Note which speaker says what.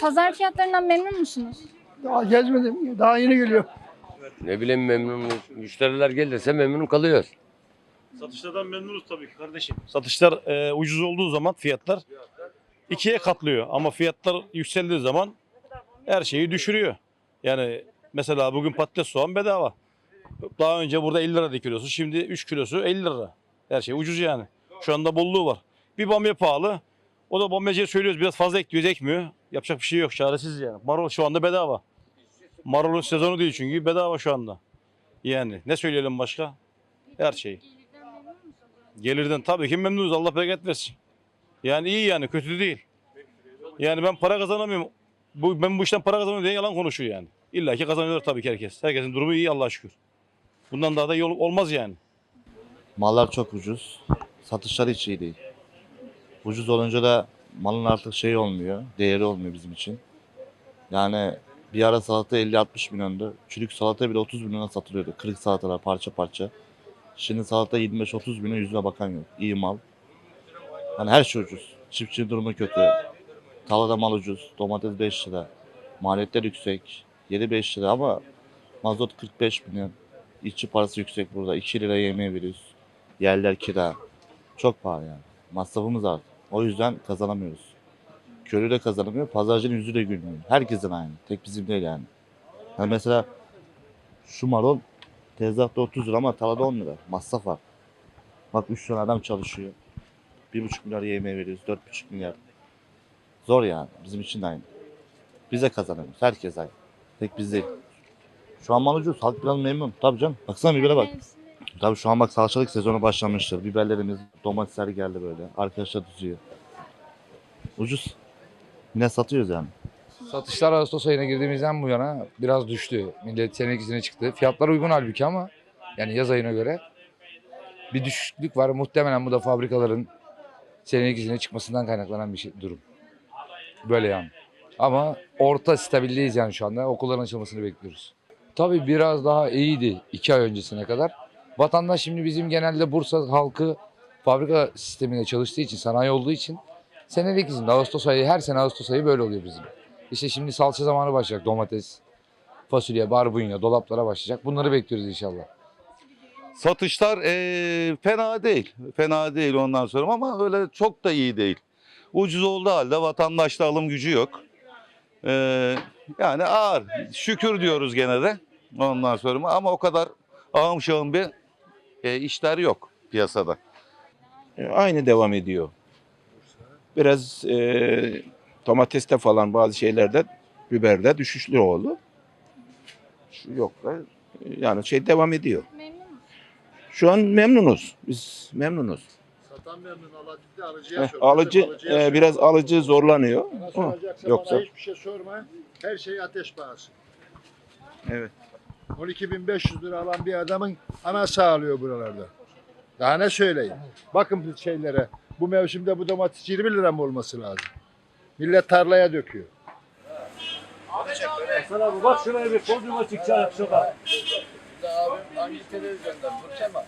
Speaker 1: pazar fiyatlarından memnun musunuz?
Speaker 2: Daha gezmedim. Daha yeni geliyor.
Speaker 3: Ne bileyim memnun müşteriler gelirse memnun kalıyoruz.
Speaker 4: Satışlardan memnunuz tabii ki kardeşim. Satışlar e, ucuz olduğu zaman fiyatlar ikiye katlıyor. Ama fiyatlar yükseldiği zaman her şeyi düşürüyor. Yani mesela bugün patates soğan bedava. Daha önce burada 50 lira kilosu. Şimdi 3 kilosu 50 lira. Her şey ucuz yani. Şu anda bolluğu var. Bir bamya pahalı. O da bamyacıya söylüyoruz biraz fazla ekliyoruz ekmiyor. Yapacak bir şey yok çaresiz yani. Marul şu anda bedava. Marulun sezonu değil çünkü bedava şu anda. Yani ne söyleyelim başka? Her şey. Gelirden tabii ki memnunuz. Allah bereket versin. Yani iyi yani kötü değil. Yani ben para kazanamıyorum. Bu, ben bu işten para kazanamıyorum diye yalan konuşuyor yani. İlla ki kazanıyorlar tabii ki herkes. Herkesin durumu iyi Allah'a şükür. Bundan daha da iyi ol- olmaz yani.
Speaker 5: Mallar çok ucuz. Satışlar hiç iyi değil. Ucuz olunca da malın artık şey olmuyor, değeri olmuyor bizim için. Yani bir ara salata 50-60 milyondu. Çürük salata bile 30 milyona satılıyordu. Kırık salatalar parça parça. Şimdi salata 25-30 milyon yüzüne bakan yok. İyi mal. Yani her şey ucuz. Çiftçinin durumu kötü. Talada mal ucuz. Domates 5 lira. Maliyetler yüksek. Yeri 5 lira ama mazot 45 milyon. İşçi parası yüksek burada. 2 lira yemeğe veriyoruz. Yerler kira. Çok pahalı yani. Masrafımız artık. O yüzden kazanamıyoruz. Köylü de kazanamıyor. Pazarcının yüzü de gülmüyor. Herkesin aynı. Tek bizim değil yani. Yani mesela şu marul tezgahta 30 lira ama tarlada 10 lira. Masraf var. Bak 3 tane adam çalışıyor. 1,5 milyar yemeğe veriyoruz. 4,5 milyar. Zor yani. Bizim için de aynı. Biz de kazanamıyoruz. Herkes aynı. Tek biz değil. Şu an mal ucuz. Halk biraz memnun. Tabii canım. Baksana bibere bak. Tabii şu an bak salçalık sezonu başlamıştır. Biberlerimiz, domatesler geldi böyle. Arkadaşlar düzüyor. Ucuz. Yine satıyoruz yani.
Speaker 6: Satışlar Ağustos ayına girdiğimizden bu yana biraz düştü. Millet senekisine çıktı. Fiyatlar uygun halbuki ama yani yaz ayına göre bir düşüklük var. Muhtemelen bu da fabrikaların senekisine çıkmasından kaynaklanan bir şey, durum. Böyle yani. Ama orta stabildeyiz yani şu anda. Okulların açılmasını bekliyoruz. Tabii biraz daha iyiydi iki ay öncesine kadar. Vatandaş şimdi bizim genelde Bursa halkı fabrika sisteminde çalıştığı için, sanayi olduğu için senelik izinde Ağustos ayı, her sene Ağustos ayı böyle oluyor bizim. İşte şimdi salça zamanı başlayacak. Domates, fasulye, barbunya, dolaplara başlayacak. Bunları bekliyoruz inşallah.
Speaker 7: Satışlar eee, fena değil. Fena değil ondan sonra ama öyle çok da iyi değil. Ucuz olduğu halde vatandaşta alım gücü yok. Eee, yani ağır. Şükür diyoruz gene de ondan sonra ama o kadar ağım şağım bir e, işler yok piyasada.
Speaker 8: E, Aynı devam ediyor. Biraz e, domateste falan bazı şeylerde biberde düşüşlü oldu. Şu yok da yani şey devam ediyor. Şu an memnunuz. Biz memnunuz.
Speaker 9: Satan memnun, alıcı da alıcıya
Speaker 8: Eh,
Speaker 9: sor.
Speaker 8: alıcı
Speaker 9: Alıcıya
Speaker 8: e,
Speaker 9: sor.
Speaker 8: biraz alıcı zorlanıyor.
Speaker 9: Bana
Speaker 8: Ama
Speaker 9: soracaksa
Speaker 8: yoksa
Speaker 9: bana hiçbir şey sorma. Her şey ateş pahası.
Speaker 8: Evet.
Speaker 9: 12.500 lira alan bir adamın anası ağlıyor buralarda. Daha ne söyleyeyim? Bakın bu şeylere. Bu mevsimde bu domates 20 lira mı olması lazım? Millet tarlaya döküyor.
Speaker 4: Hasan abi bak şuraya bir podyuma çıkacak şurada.
Speaker 6: Abim hangi televizyondan? Bursa mı?